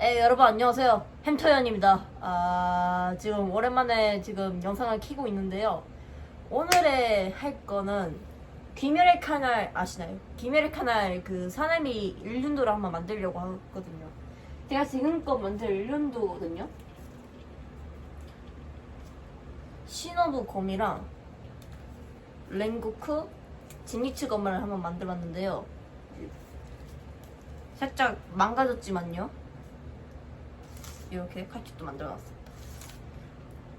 에 여러분 안녕하세요. 햄터연입니다. 아 지금 오랜만에 지금 영상을 키고 있는데요. 오늘의 할 거는 귀멸의 카날 아시나요? 귀멸의 카날 그 사나미 일륜도를 한번 만들려고 하거든요. 제가 지금껏 만들 일륜도거든요. 시노부 검이랑 랭고크 진니츠 검을 한번 만들었는데요. 살짝 망가졌지만요 이렇게 칼집도 만들어놨습니다.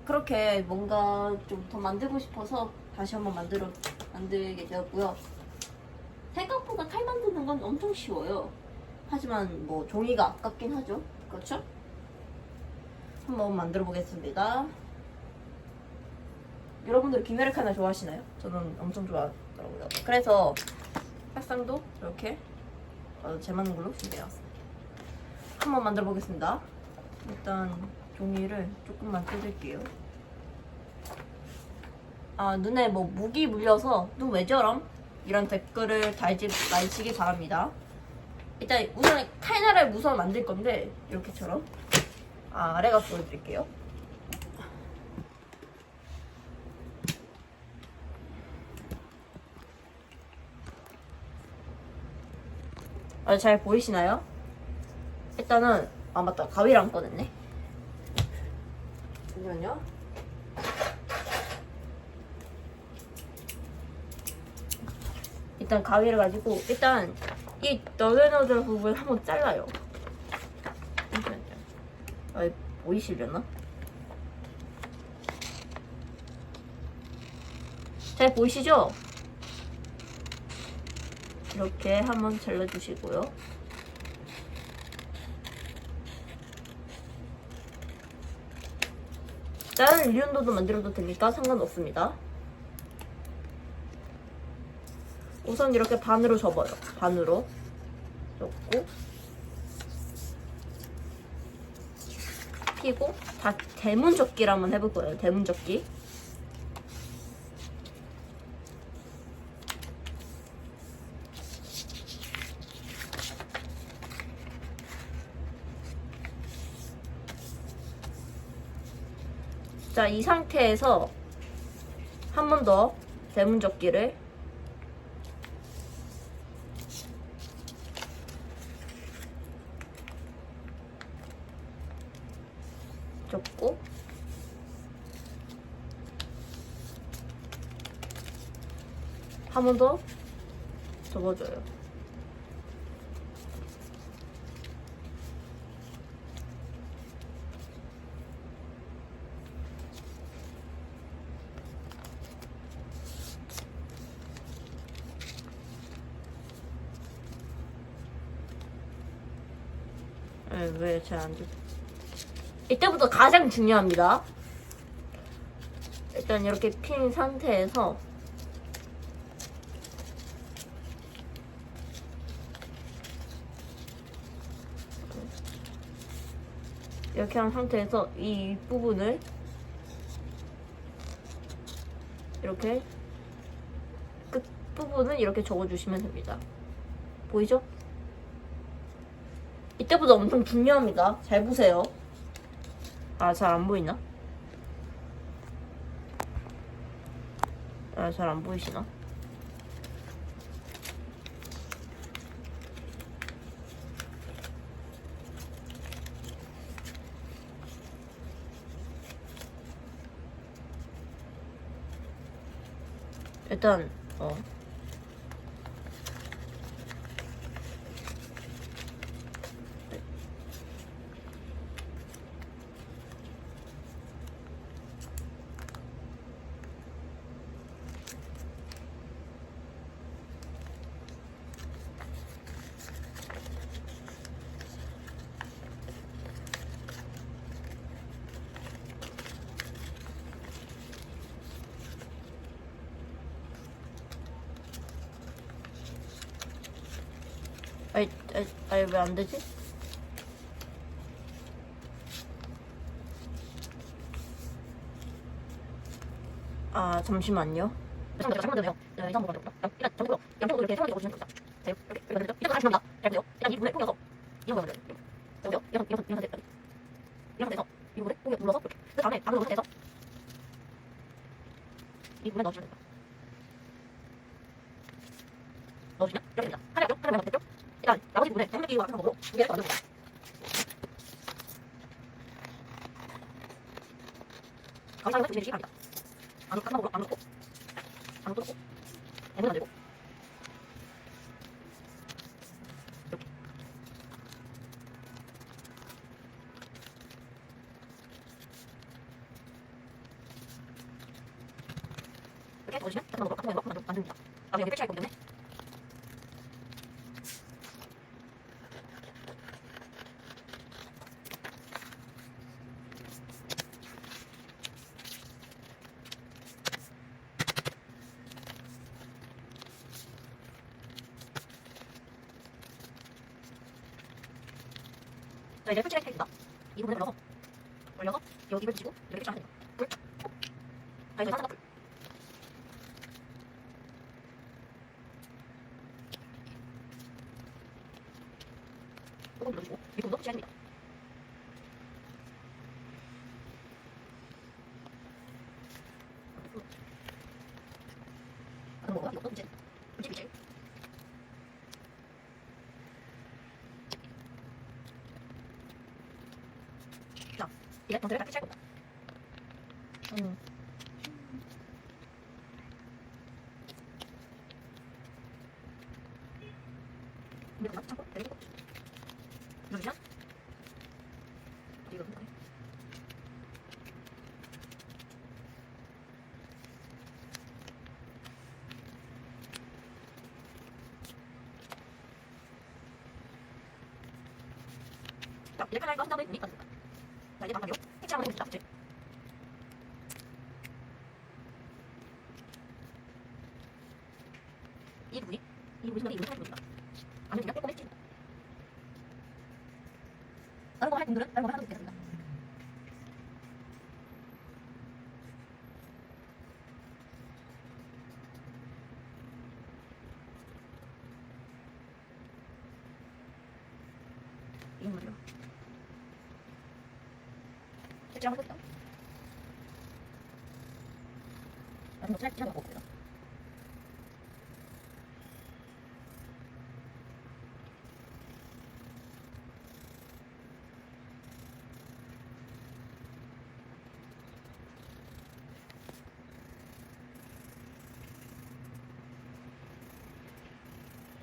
그렇게 뭔가 좀 더 만들고 싶어서 다시 한번 만들어 만들게 되었고요. 생각보다 칼 만드는 건 엄청 쉬워요. 하지만 뭐 종이가 아깝긴 하죠. 그렇죠? 한번 만들어 보겠습니다. 여러분들 칼날 좋아하시나요? 저는 엄청 좋아하더라고요. 그래서 색상도 이렇게 어, 제 맞는 걸로 준비해왔습니다. 한번 만들어 보겠습니다. 일단 종이를 조금만 뜯을게요. 아 눈에 뭐 무기 물려서 눈 왜 저럼? 이런 댓글을 달지 마시기 바랍니다. 일단 우선 칼날을 우선 만들 건데 이렇게처럼 아 아래가 보여드릴게요. 아, 잘 보이시나요? 일단은 아 맞다. 가위를 안 꺼냈네. 잠시만요. 일단 가위를 가지고 일단 이 너덜너덜 부분 한번 잘라요. 잠시만요. 아 보이시려나? 잘 보이시죠? 이렇게 한번 잘라주시고요 다른 리온도도 만들어도 되니까 상관없습니다. 우선 이렇게 반으로 접어요. 반으로 접고 피고 다 대문 접기를 한번 해볼 거예요. 대문 접기. 자, 이 상태에서 한 번 더 대문 접기를 접고 한 번 더 접어줘요. 왜잘안 돼? 이때부터 가장 중요합니다. 일단 이렇게 핀 상태에서 이렇게 한 상태에서 이 부분을 이렇게 끝 부분을 이렇게 접어주시면 됩니다. 보이죠? 이때보다 엄청 중요합니다. 잘 보세요. 아, 잘 안 보이나? 아, 잘 안 보이시나? 일단, 어. 아이, 아이, 아이 왜 안 되지? 아, 잠시만요. 부분에 넣어 주세요. 넣어주면 됩니다. 넣어주면 이렇게 됩니다. りもね、やめていいわ、卵を。いけるかどうか。あ、最。 자 이제 풀칠할 테니까 이 부분을 올려서 올려서 여기를 붙이고 이렇게 붙이면 됩니다. 불. 자 이제 따뜻한 불. 조금 눌러주고 이 부분도 붙여야 됩니다. 그럼 뭐가 이것도 붙여. 붙이 붙이. 이게 전체를 다 붙일 겁니다. 음. 이렇게 막 참고 내리고 누르시면 이거 끝나네. 자, 이렇게 하니까 한 다음에 문이 빠집니다. 자, 이제 마지막으로 색칠 한번 해봅시다. 색칠. 이 부분이 이 부분이 이 부분이 부분입니다. 안에 그냥 빼꼼히 찝니다. 다른 거할 분들은 다른 거 하나도 되겠습니다. 이런 거죠. 색칠 한번 해봅시다. 나중에 칠할 칠하고 먹어봅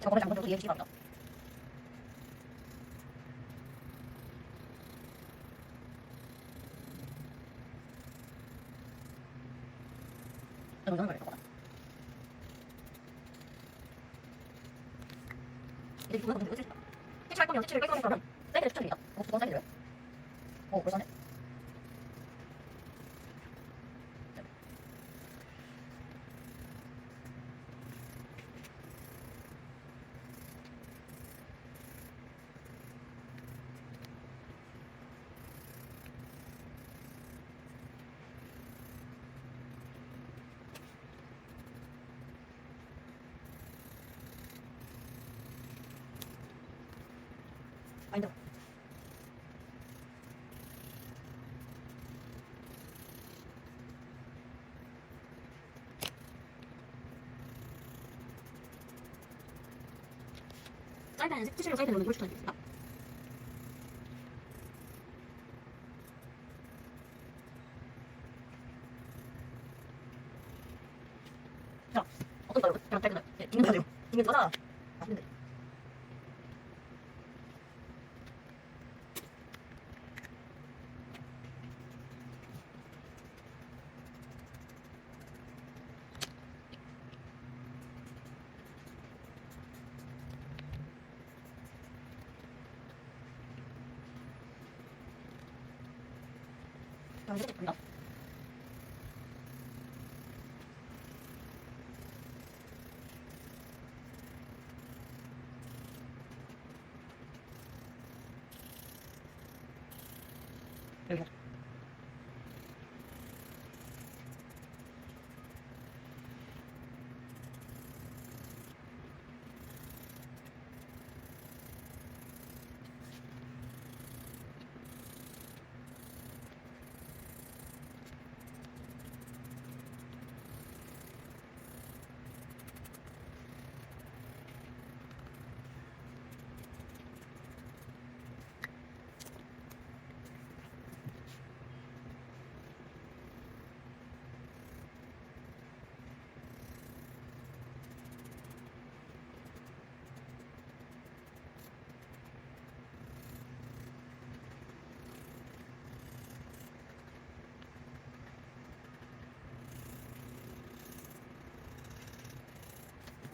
잠깐 정도 이해해 주시기 바랍니다. 이런 걸 거다. 이제 이거는 근데 끝이다. 색칠할 거면 하면 사이즈를 추천드립니다. 어, 두번 사이즈로요. 어, 벌써 하네. 아니다. 사이드는 색칠로 사이드 넣는 걸 추천드 あっ。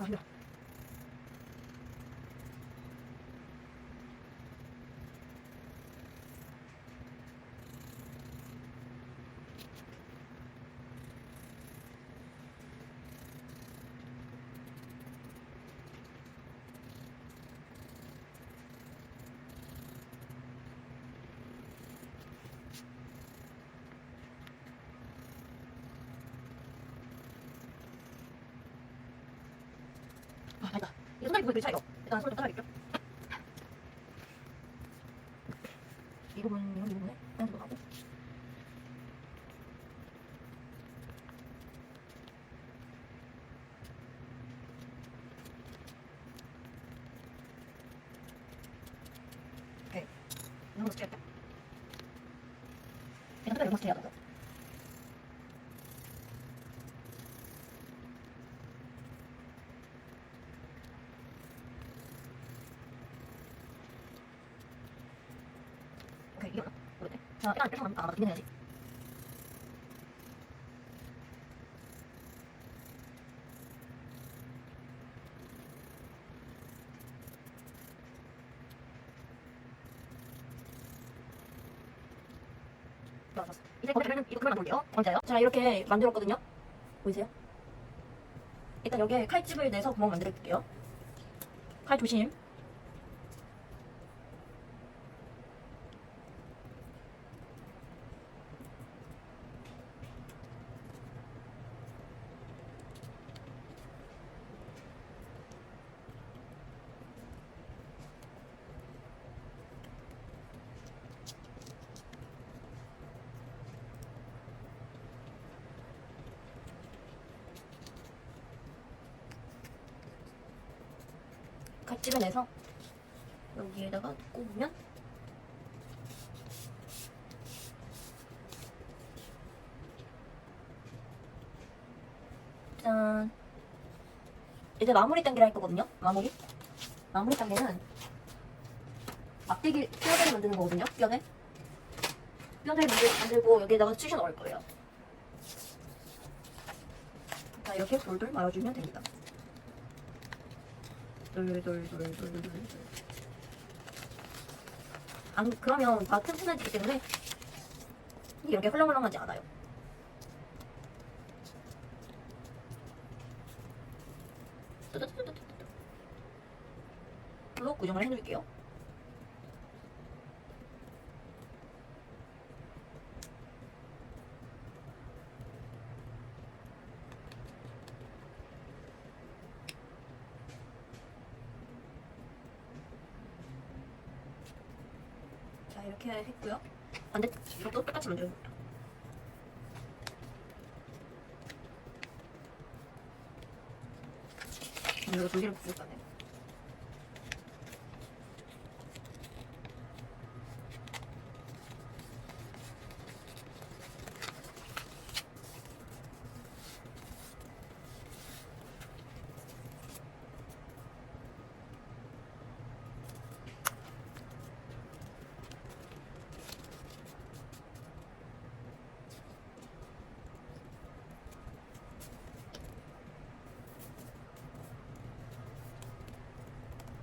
아, 이거 무게 차이가. 일단 손좀 따라갈게요. 이 부분, 이런 이 부분에 한 정도 하고. 오케이. 이 정도 스치할게요. 일단 끝까지 이거 스치해야 돼요. 오케이, 이겼나? 모르겠네. 자, 일단 이렇게 하면 아, 맞다. 해야지. 좋았어. 이제 거기는 이거 그만 만들게요. 언제요? 자, 이렇게 만들었거든요. 보이세요? 일단 여기에 칼집을 내서 구멍 만들어 줄게요. 칼 조심. 칼집을 내서 여기에다가 꼽으면 짠. 이제 마무리 단계를 할 거거든요 마무리. 마무리 단계는 막대기 뼈대를 만드는 거거든요 뼈대. 뼈대를 만들- 만들고 여기에다가 쑤셔 넣을 거예요. 자 이렇게 돌돌 말아주면 됩니다 돌돌돌돌돌돌. 안 그러면 다 튼튼해지기 때문에 이렇게 헐렁헐렁하지 않아요. 뜨뜨뜨뜨뜨뜨. 불로 고정을 해놓을게요. 자 이렇게 했고요. 반대 이것도 똑같이 만들어줍니다. 이거 두 개를 붙일 거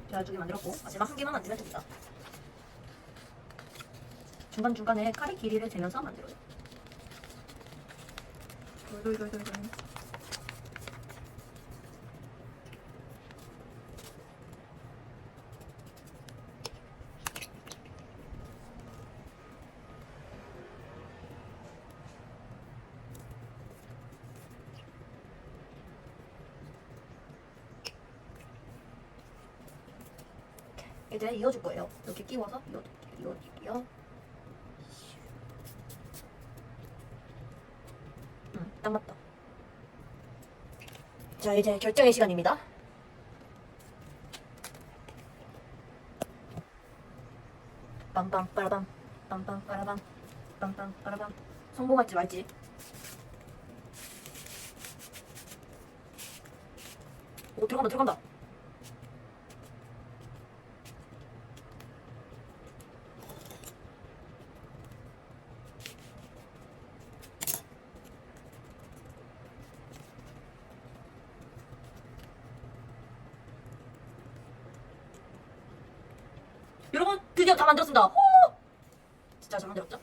네. 자, 두개 만들었고 마지막 한 개만 만들면 됩니다. 중간중간에 칼의 길이를 재면서 만들어요. 돌돌돌돌돌. 이제 이어줄 거예요. 이렇게 끼워서 이어줄게요. 이어줄게요. 음, 딱 맞다. 자, 이제 결정의 시간입니다. 빰빰 빠라밤 빰빰 빠라밤 빰빰 빠라밤 성공할지 말지 오 들어간다 들어간다 여러분 드디어 다 만들었습니다. 호! 진짜 잘 만들었죠?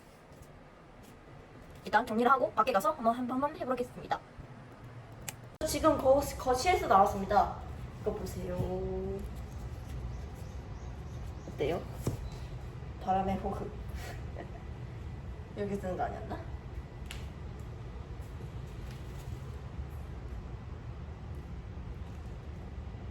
일단 정리를 하고 밖에 가서 한번 한 번만 해보겠습니다. 지금 거, 거실에서 나왔습니다. 이거 보세요. 어때요? 바람의 호흡. 여기 쓰는 거 아니었나?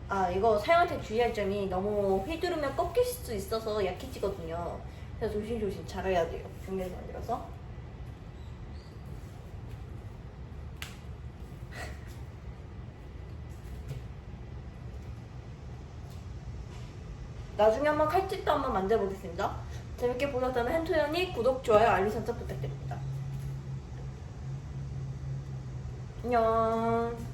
아 이거 때 주의할 점이 너무 휘두르면 꺾일 수 있어서 약해지거든요. 그래서 조심조심 잘해야 돼요. 중요해서 만들어서. 나중에 한번 칼집도 한번 만들어 보겠습니다. 재밌게 보셨다면 hen토연이 구독, 좋아요, 알림 설정 부탁드립니다. 안녕.